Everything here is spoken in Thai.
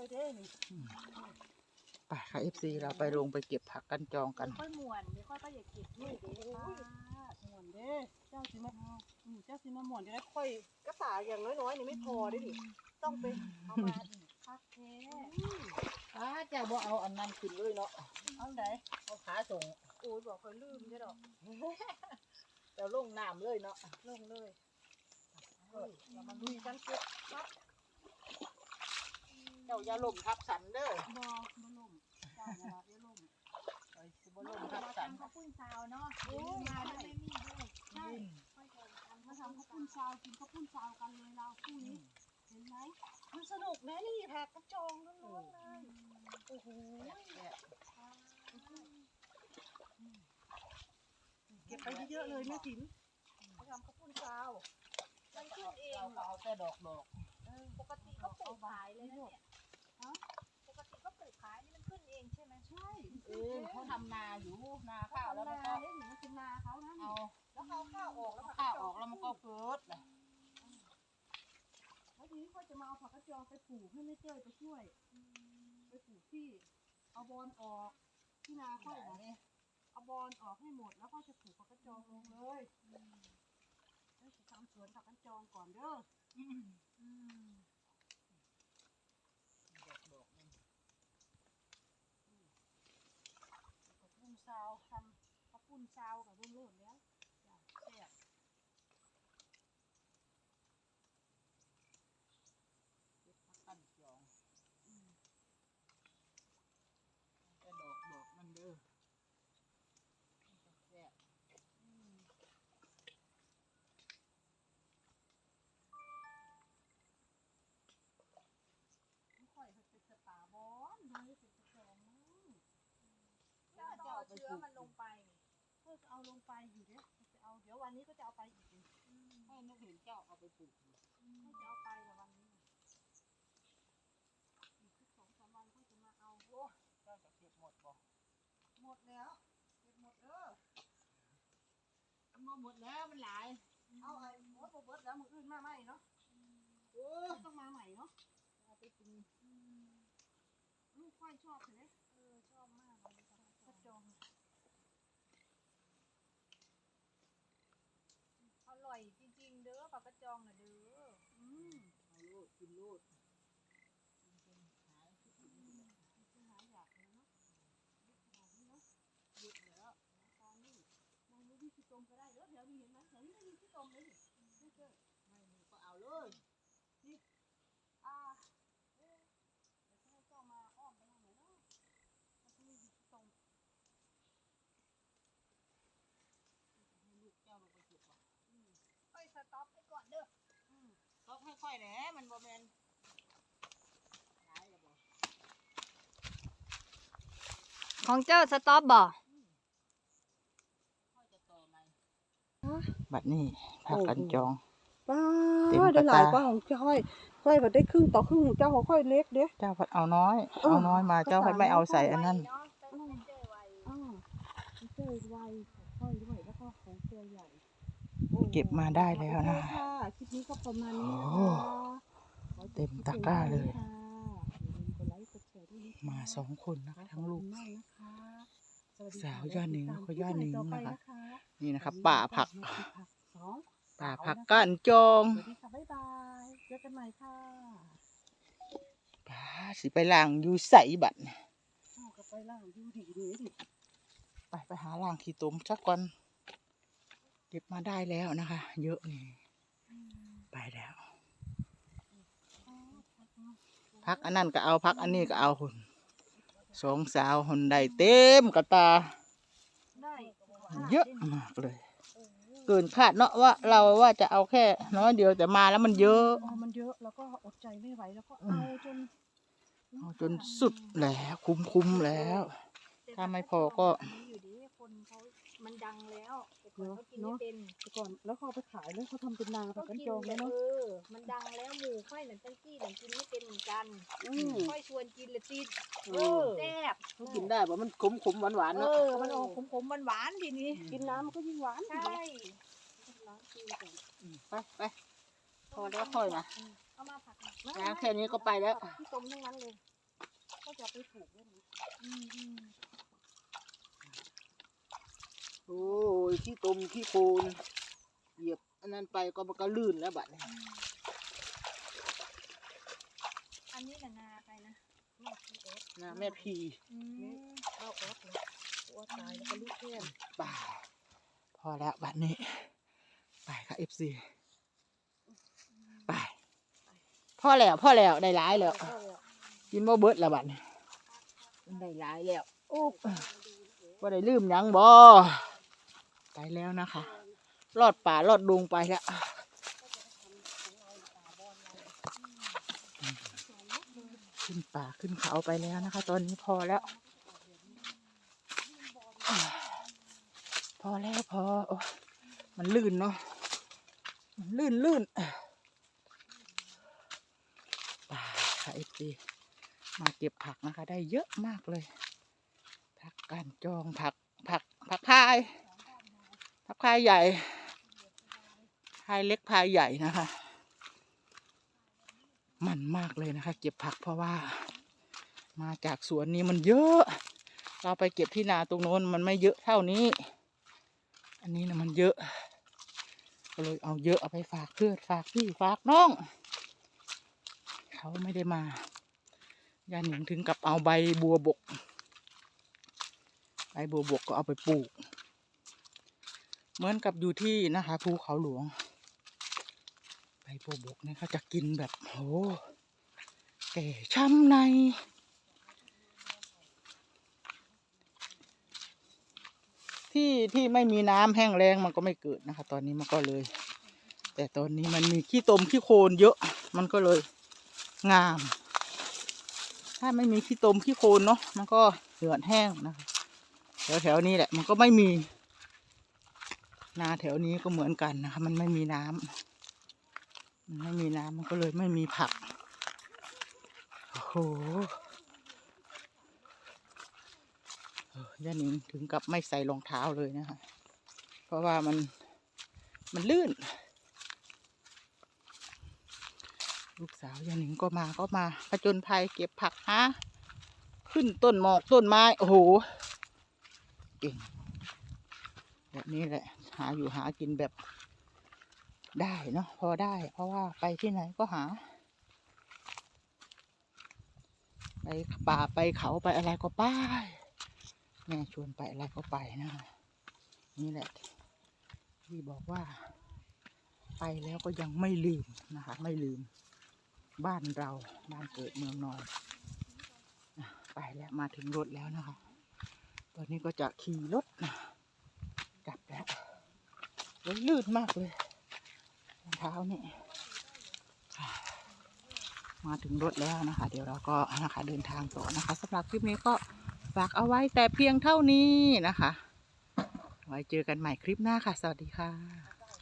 เลยเด้นี่ไปค่ะเอฟซีเราไปลงไปเก็บผักกันจองกัน ค่อยม่วนไม่ค่อยก็อยากเก็บนี่เด้โอ้ยม่วนเด้เจ้าสิมาอืมเจ้าสิมาม่วนจะได้ค่อยกระตาอย่างน้อยๆนี่ไม่พอเด้ดิต้องไปเอามาอีกคักแท้อ้าเจ้าบ่เอาอันนั้นขึ้นเลยเนาะเอาไหนเอาขาส่งโอ้ยบอกค่อยลืมใช่ดอกเจ้าลงน้ำเลยเนาะลงเลยเรามาลุยกันเก็บครับเจ้าอย่าล่มทับสันเด้อบ่บ่ล่มเจ้ามาเดี๋ยวล่มไอ้สิบ่ล่มทับสันทำข้าวปุ้นซาวเนาะโอ้มาได้ไม่มีด้วยใช่ค่อยกันทำมาข้าวทำข้าวปุ้นซาวกินข้าวปุ้นซาวกันเลยเราคู่นี้เห็นไหมมันสนุกนะนี่แพกกระจองล้วนๆเลยโอ้โหเก็บไปเยอะๆเลยแม่ติ๋มมาทำข้าวปุ้นซาวมันขึ้นเองเราเหรก็อเอาแต่ดอกดอกปกติเขาปลูกขายเลยนะเนี่ยฮะปกติเขาปลูก ขายนี่มันขึ้นเองใช่ไหมใช่เออเขาทำนาอยู่นาข้าวข้าวแล้วนามันก็เนี่ยหนูเป็นนาเขานะเอาแล้วเขาข้าวออกแล้วข้าวออกแล้วมันก็เกิดเลยแล้วทีนี้เขาจะมาเอาผักกระจองไปปลูกให้แม่เจ้ยไปช่วย ไปปลูกที่ เอาบอลออกที่นาค่อยนะเอาบอลออกให้หมดแล้วก็จะปลูกผักกระจองลงเลยแล้วจะทำสวนผักกระจองก่อนเด้อ อืม ดอกดอกนึง ผักปุ้นซาวทำผักปุ้นซาวกับรุ่นเริ่มแล้วจ้ะแซ่บเก็บผักกันจองแต่ดอกดอกมันเด้อมันจะแซ่บไม่ค่อยเฮ็ดเป็นสตาร์บอลเลยเป็นกระจองมั้งถ้าต้องเอาเชื้อมันลงไปก็จะเอา ลงไปอยู่เด้จะเอาเดี๋ยววันนี้ก็จะเอาไปอีกนี่ให้นึกเห็นเจ้าเอาไปปลูกอยู่ก็จะเอาไปแต่วันนี้น่ะอีกสักสองสามวันก็จะมาเอาโอ้เจ้าจะเก็บหมดบ่หมดแล้วเก็บหมดเด้อมันหมดแล้วมันหลาย เอาไอ้หมดบ่เบิดแล้วมืออื่นมาใหม่เนาะโอ้ไม่ต้องมาใหม่เนาะเอาไปกินลูกค่อยชอบเลยเออชอบมากเลยกระจอง อร่อยจริงๆ เด้อ ปลากระจองน่ะเด้ออืมเอาโลดกินโลดกินเป็นหายที่กินนี่แหละจะหาอยากเลยเนาะยอะขนาดนี้เนาะเยอะแล้วตอนนี้มองดูที่ขี้ตมก็ได้เด้อแถวนี้เห็นไหมแถวนี้ไม่มีขี้ตมเลยนี่ไม่เจอไม่มีก็เอาเลย อ่าเอ๊ะเดี๋ยวจะให้เจ้ามาอ้อมไปทางไหนเนาะมันจะมีขี้ตม ให้ลูกเจ้าลงไปเก็บก่อน ค่อยสต็อปไปก่อนเด้อ ก็ค่อยๆแหละมันบ่แม่นหลายแล้วบ่ของเจ้าสต็อปบ่ค่อยจะต่อใหม่บัดนี้ผักกันจอง ป้าเต็มกระตาได้หลายกว่าของเจ้าค่อยค่อยแบบได้ครึ่งต่อครึ่งของเจ้าของค่อยเล็กเด้ เจ้าพัดเอาน้อย เออ เอาน้อยมาเจ้าพัดไม่เอาใส่อันนั้นไวเนาะเป็นเจอไวอ่าของเจ้ยไวของค่อยด้วยแล้วก็ของเจ้ยใหญ่เก็บมาได้แล้วนะโอเคค่ะคลิปนี้ ก็ประมาณนี้นะโอ้คะเต็มตะกร้าเลยค่ะอย่าลืมกดไลค์กดแชร์ด้วยนะคะมาสองคนนะคะทั้งลูกขอบคุณมากนะคะสวัสดีสาวค่ะย่าหนิงติดตมแล้วก็ย่าหนิงคลิปใหม่ต่อไปนะคะนะคะนี่นะคะป่าผักสองป่าผักก้านจองสวัสดีค่ะบ๊ายบายเจอกันใหม่ค่ะป่าสิไปล่างอยู่ใส่บัดเนี่ยเอากลับไปล่างดูดีดีดิไปไปหาล่างขี้ตุ่มสักก่อนเก็บมาได้แล้วนะคะ เยอะนี่ ไปแล้วพักอันนั้นก็เอาพักอันนี้ก็เอาหุ่นสองสาวหุ่นได้เต็มกระตาได้เยอะมากเลย เกินคาดเนาะว่าเราว่าจะเอาแค่น้อยเดียวแต่มาแล้วมันเยอะพอมันเยอะแล้วก็อดใจไม่ไหวแล้วก็เอาจนเอาจนสุดแล้วคุ้มคุ้มๆแล้ว ถ้าไม่พอก็ อันนี้อยู่ดีคนเขามันดังแล้วแต่คนเขากินไม่เป็นแต่ก่อนแล้วเขาเอาไปขายแล้วเขาทำเป็นนาผักกันจองแล้แล้ววเอเนาะอมันดังแล้วหมูค่อยหนังตั้งกี้หนังกินไม่เป็นเหมือนกันอืม ค่อยชวนกินเลยติดเออแซ่บเขากินได้บ่มันขมขมหวานหวานเอเนาะอมันออกขมๆหวานๆทีนี้กินน้ำมันก็ยิ่งหวานใช่ล้างตีก่อนไปไปพอแล้วค่อยนะเอามาผักหน่อยล้างแค่นี้ก็ไปแล้ว ที่ต้มทั้งนั้นเลยก็จะเอาไปปลูกด้วยนี่อืมอืม โอ้ยขี้ตมขี้โคลนเหยียบอันนั้นไปก็มันก็ลื่นแล้วบัดนี้อืมอันนี้น่ะนาใครนะแม่พี่เอสนะแม่พีอืมข้าวออสเลยตัวตายแล้วก็ลูกแค่นป่าพอแล้วบัดนี้ ไปค่ะเอฟซีไปพ่อแล้วพ่อแล้วได้หลายแล้วก็เลยกินบ่เบิดแล้วบัดนี้มันได้หลายแล้วโอ้บ่ได้ลืมหยังบ่ ไปแล้วนะคะรอดป่ารอดดงไปแล้วขึ้นป่าขึ้นเขาไปแล้วนะคะ ตอนนี้พอแล้ว พอแล้วพออมันลื่นเนาะมันลื่นลื่นป่าค่ะเอฟซีมาเก็บผักนะคะ ได้เยอะมากเลยผักการจองผักผักผักพาย พายใหญ่ พายเล็กพายใหญ่นะคะ มันมากเลยนะคะ เก็บผักเพราะว่า มาจากสวนนี้มันเยอะ เราไปเก็บที่นาตรงโน้นมันไม่เยอะเท่านี้ อันนี้นะมันเยอะก็เลยเอาเยอะเอาไปฝากเพื่อนฝากพี่ฝากน้อง เขาไม่ได้มายาหนิงถึงกับเอาใบบัวบก ใบบัวบกก็เอาไปปลูก เหมือนกับอยู่ที่นะคะภูเขาหลวงใบบัวบกเนี่ยเขาจะกินแบบโหแก่ช้ำในที่ที่ไม่มีน้ำแห้งแล้งมันก็ไม่เกิดนะคะ ตอนนี้มันก็เลย แต่ตอนนี้มันมีขี้ตมขี้โคลนเยอะ มันก็เลยงาม ถ้าไม่มีขี้ตมขี้โคลนเนาะมันก็เหือดแห้งนะคะแถวแถวๆนี้แหละ มันก็ไม่มี นาแถวนี้ก็เหมือนกันนะคะ มันไม่มีน้ำมันไม่มีน้ำมันก็เลยไม่มีผัก โอ้โหย่านิงถึงกับไม่ใส่รองเท้าเลยนะคะ เพราะว่ามันมันลื่น ลูกสาวย่านิงก็มาก็มาผจญภัยเก็บผักฮะขึ้นต้นหมอกต้นไม้ โอ้โห เก่ง แบบนี้แหละ หาอยู่หากินแบบได้เนาะพอได้ เพราะว่าไปที่ไหนก็หา ไปป่าไปเขาไปอะไรก็ไปแม่ชวนไปอะไรก็ไปนะ นี่แหละ ที่บอกว่า ไปแล้วก็ยังไม่ลืมนะคะ ไม่ลืม บ้านเราบ้านเกิดเมืองนอนไปแล้วมาถึงรถแล้วนะคะ ตอนนี้ก็จะขี่รถนะ รถลื่นมากเลยรองเท้านี่ยมาถึงรถแล้วนะคะ เดี๋ยวเราก็นะคะเดินทางต่อนะคะสำหรับคลิปนี้ก็ฝากเอาไว้แต่เพียงเท่านี้นะคะ ไว้เจอกันใหม่คลิปหน้าค่ะ สวัสดีค่ะ